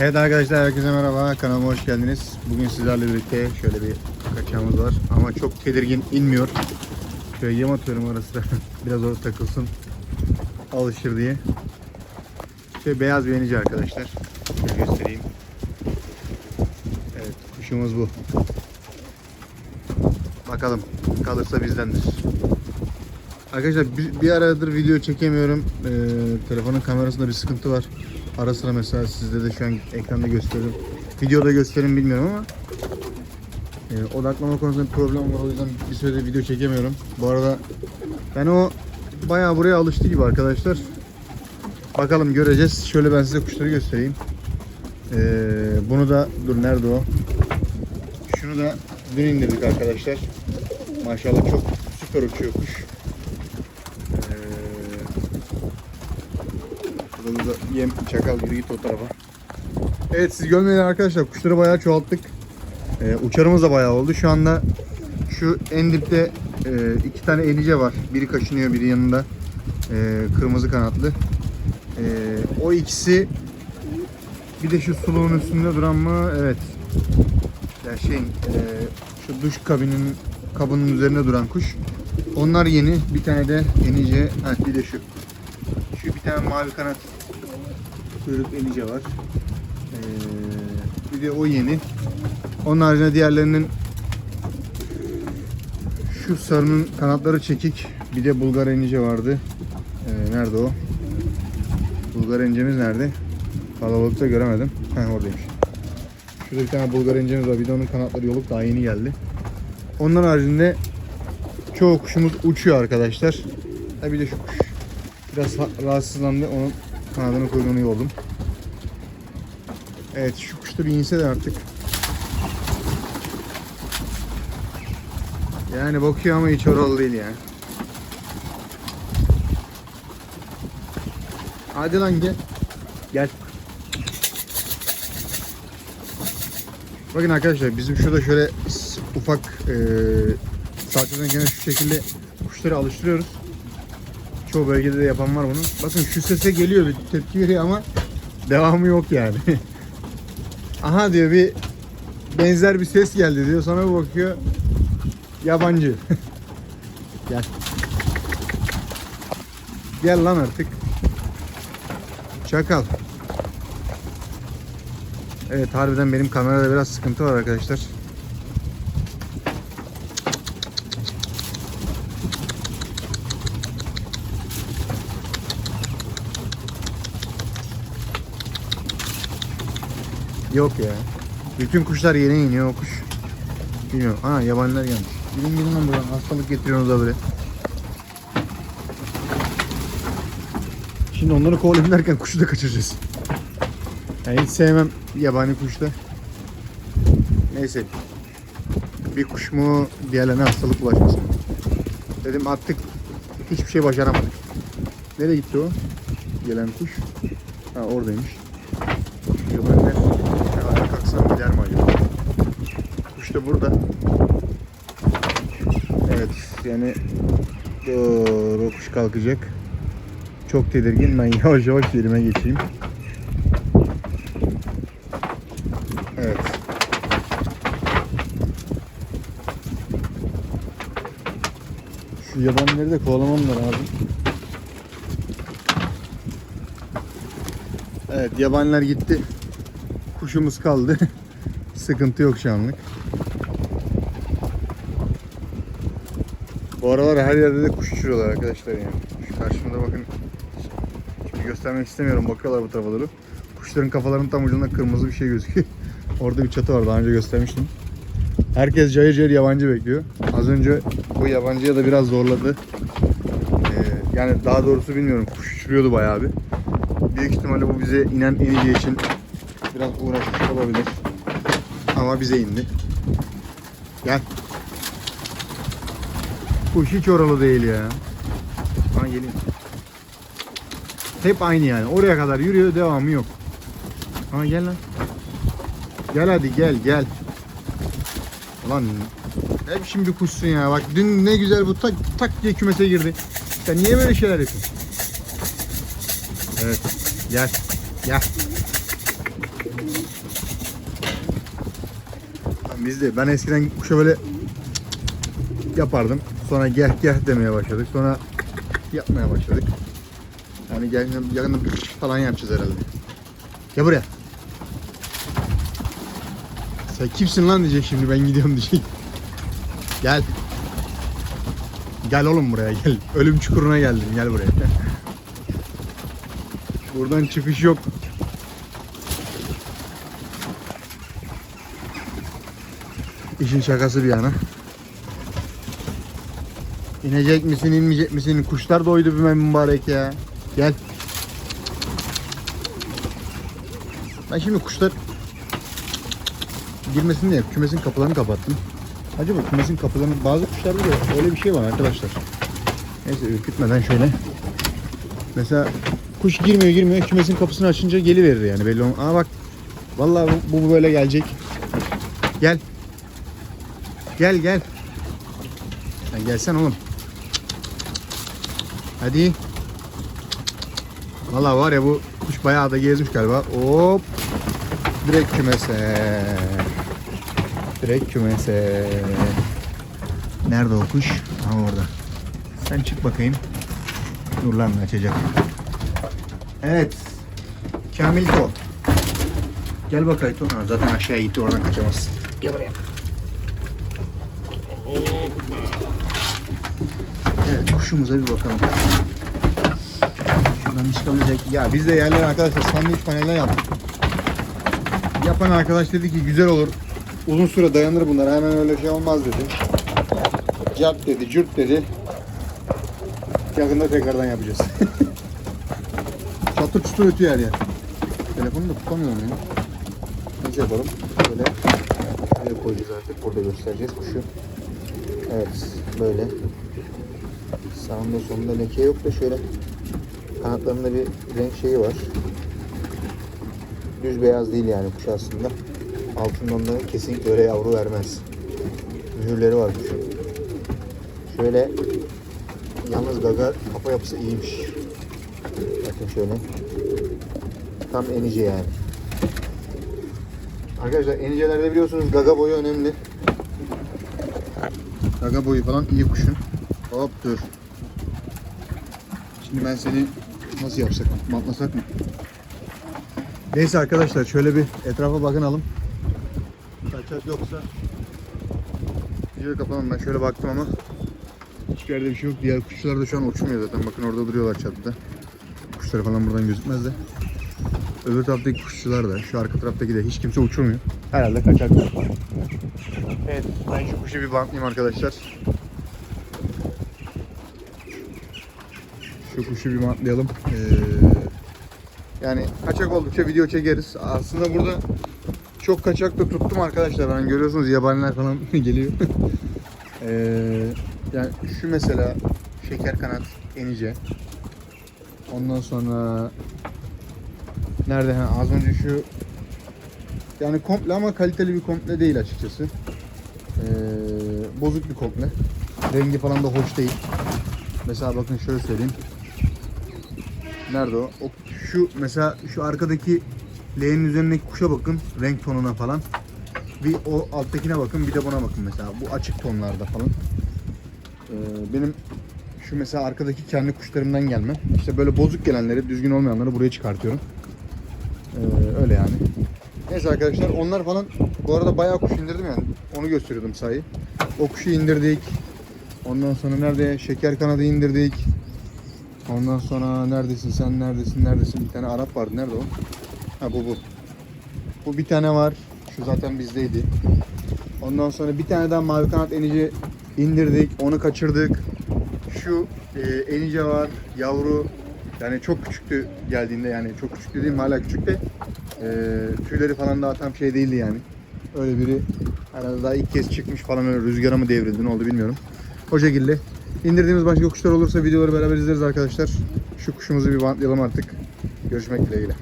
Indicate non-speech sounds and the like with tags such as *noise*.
Evet arkadaşlar herkese merhaba kanalıma hoş geldiniz. Bugün sizlerle birlikte şöyle bir kaçağımız var ama çok tedirgin inmiyor. Şöyle yem atıyorum ara sıra *laughs* biraz orada takılsın alışır diye. Şöyle beyaz bir yenici arkadaşlar. Şöyle göstereyim. Evet kuşumuz bu. Bakalım kalırsa bizdendir. Arkadaşlar bir, bir aradır video çekemiyorum. Ee, telefonun kamerasında bir sıkıntı var. Ara sıra mesela sizde de şu an ekranda gösteriyorum. Videoda gösterim bilmiyorum ama e, odaklama konusunda bir problem var. O yüzden bir süredir video çekemiyorum. Bu arada ben o bayağı buraya alıştı gibi arkadaşlar. Bakalım göreceğiz. Şöyle ben size kuşları göstereyim. Ee, bunu da dur nerede o? Şunu da dün indirdik arkadaşlar. Maşallah çok süper uçuyor kuş. Burada da yem çakal yürü git o tarafa. Evet siz görmeyin arkadaşlar kuşları bayağı çoğalttık. Ee, uçarımız da bayağı oldu. Şu anda şu en dipte e, iki tane elice var. Biri kaşınıyor biri yanında. E, kırmızı kanatlı. E, o ikisi bir de şu suluğun üstünde duran mı? Evet. Ya şeyin e, şu duş kabinin kabının üzerinde duran kuş. Onlar yeni. Bir tane de enice. Ha, bir de şu. Şu bir tane mavi kanat kuyruk enice var. Ee, bir de o yeni. Onun haricinde diğerlerinin şu sarının kanatları çekik. Bir de Bulgar enice vardı. Ee, nerede o? Bulgar enicemiz nerede? Kalabalıkta göremedim. Heh oradaymış. Şurada bir tane Bulgar enicemiz var. Bir de onun kanatları yolup daha yeni geldi. Onun haricinde çoğu kuşumuz uçuyor arkadaşlar. Ha bir de şu kuş biraz ha- rahatsızlandı. Onun kanadını kuyruğunu yoldum. Evet şu kuş da bir inse de artık. Yani bakıyor ama hiç oralı değil yani. Hadi lan gel. Gel. Bakın arkadaşlar bizim şurada şöyle ufak e, saatlerden gene şu şekilde kuşları alıştırıyoruz. Çoğu bölgede de yapan var bunu. Bakın şu sese geliyor bir tepki veriyor ama devamı yok yani. *laughs* Aha diyor bir benzer bir ses geldi diyor. Sonra bir bakıyor yabancı. *laughs* Gel. Gel lan artık. Çakal. Evet harbiden benim kamerada biraz sıkıntı var arkadaşlar. Yok ya. Bütün kuşlar yeni iniyor o kuş. Bilmiyorum. Ha yabaniler gelmiş. Gidin gidin lan buradan. Hastalık getiriyorsunuz da böyle. Şimdi onları kovalayayım derken kuşu da kaçıracağız. Yani hiç sevmem yabani kuşta. Neyse. Bir kuş mu diğerlerine hastalık bulaşmasın. Dedim attık. Hiçbir şey başaramadık. Nereye gitti o? Gelen kuş. Ha oradaymış. Kalksam gider mi acaba? Kuş da burada. Evet yani doğru kuş kalkacak. Çok tedirgin. Ben *laughs* yavaş yavaş yerime geçeyim. Evet. Şu yabanileri de kovalamam lazım. Evet yabaniler gitti. Kuşumuz kaldı. *laughs* Sıkıntı yok şu anlık. Bu aralar her yerde de kuş uçuruyorlar arkadaşlar yani. Şu karşımda bakın. Şimdi göstermek istemiyorum. Bakıyorlar bu tarafa doğru. Kuşların kafalarının tam ucunda kırmızı bir şey gözüküyor. *laughs* Orada bir çatı var. Daha önce göstermiştim. Herkes cayır cayır yabancı bekliyor. Az önce bu yabancıya da biraz zorladı. Ee, yani daha doğrusu bilmiyorum. Kuş uçuruyordu bayağı bir. Büyük ihtimalle bu bize inen inici için biraz uğraşmış olabilir. Ama bize indi. Gel. Kuş hiç oralı değil ya. Bana gelin. Hep aynı yani. Oraya kadar yürüyor devamı yok. Ha gel lan. Gel hadi gel gel. Ulan hep şimdi kuşsun ya. Bak dün ne güzel bu tak tak diye kümese girdi. Sen niye böyle şeyler yapıyorsun? Evet. Gel. Gel. Lan Biz de ben eskiden kuşa böyle yapardım. Sonra geh geh demeye başladık. Sonra yapmaya başladık. Yani yakında falan yapacağız herhalde. Gel buraya. Sen kimsin lan diyecek şimdi ben gidiyorum diyecek. Gel. Gel oğlum buraya gel. Ölüm çukuruna geldim gel buraya. Buradan çıkış yok. İşin şakası bir yana. İnecek misin inmeyecek misin? Kuşlar doydu bir mübarek ya. Gel. Ben şimdi kuşlar girmesin diye kümesin kapılarını kapattım. Acaba kümesin kapılarını bazı kuşlarda da öyle bir şey var arkadaşlar. Neyse ürkütmeden şöyle. Mesela kuş girmiyor girmiyor kümesin kapısını açınca geliverir yani belli olmaz. Aa bak vallahi bu, bu böyle gelecek. Gel. Gel gel. Sen gelsen oğlum. Hadi. Vallahi var ya bu kuş bayağı da gezmiş galiba. Hop. Direkt kümese. Direkt kümese. Nerede o kuş? Ha orada. Sen çık bakayım. Dur lan açacak. Evet. Kamil Ko. Gel bakayım. Ha, zaten aşağıya gitti oradan kaçamazsın. Gel buraya. Evet kuşumuza bir bakalım. Şuradan çıkabilecek. Ya biz de yerler arkadaşlar sandviç paneller yaptık. Yapan arkadaş dedi ki güzel olur. Uzun süre dayanır bunlar. Hemen öyle şey olmaz dedi. Cart dedi, cürt dedi. Yakında tekrardan yapacağız. *laughs* Çatır çutur ötüyor her yer. Telefonu da tutamıyorum ya. Nasıl yapalım? Böyle buraya koyacağız artık. Burada göstereceğiz kuşu. Evet, böyle. Sağında solunda leke yok da şöyle kanatlarında bir renk şeyi var. Düz beyaz değil yani kuş aslında. Altından da kesinlikle öyle yavru vermez. Mühürleri var kuşun. Şöyle yalnız gaga kafa yapısı iyiymiş. Bakın şöyle. Tam enice yani. Arkadaşlar enicelerde biliyorsunuz gaga boyu önemli. Gaga boyu falan iyi kuşun. Hop dur. Şimdi ben seni nasıl yapsak? Matlasak mı? Neyse arkadaşlar şöyle bir etrafa bakınalım. Kaçak yoksa videoyu kapatalım. Ben şöyle baktım ama hiçbir yerde bir şey yok. Diğer kuşlar da şu an uçmuyor zaten. Bakın orada duruyorlar çatıda. Kuşları falan buradan gözükmez de. Öbür taraftaki kuşçular da, şu arka taraftaki de hiç kimse uçurmuyor. Herhalde kaçaklar. Evet, ben şu kuşu bir bantlayayım arkadaşlar. Şu kuşu bir bantlayalım. Ee, yani kaçak oldukça video çekeriz. Aslında burada çok kaçak da tuttum arkadaşlar. Hani görüyorsunuz yabaniler falan *laughs* geliyor. ee, yani şu mesela şeker kanat enice. Ondan sonra nerede? Ha, az önce şu yani komple ama kaliteli bir komple değil açıkçası. Ee, bozuk bir komple. Rengi falan da hoş değil. Mesela bakın şöyle söyleyeyim. Nerede o? o şu mesela şu arkadaki leğenin üzerindeki kuşa bakın. Renk tonuna falan. Bir o alttakine bakın bir de buna bakın mesela. Bu açık tonlarda falan. Ee, benim şu mesela arkadaki kendi kuşlarımdan gelme. İşte böyle bozuk gelenleri, düzgün olmayanları buraya çıkartıyorum. Ee, öyle yani. Neyse arkadaşlar onlar falan bu arada bayağı kuş indirdim yani. Onu gösteriyordum sayı. O kuşu indirdik. Ondan sonra nerede? Şeker kanadı indirdik. Ondan sonra neredesin sen neredesin neredesin bir tane Arap vardı nerede o? Ha bu bu. Bu bir tane var. Şu zaten bizdeydi. Ondan sonra bir tane daha mavi kanat enici indirdik. Onu kaçırdık. Şu e, enice var. Yavru. Yani çok küçüktü geldiğinde yani çok küçük dediğim hala küçük de e, tüyleri falan daha tam şey değildi yani. Öyle biri herhalde daha ilk kez çıkmış falan öyle rüzgara mı devrildi ne oldu bilmiyorum. O şekilde. İndirdiğimiz başka kuşlar olursa videoları beraber izleriz arkadaşlar. Şu kuşumuzu bir bantlayalım artık. Görüşmek dileğiyle.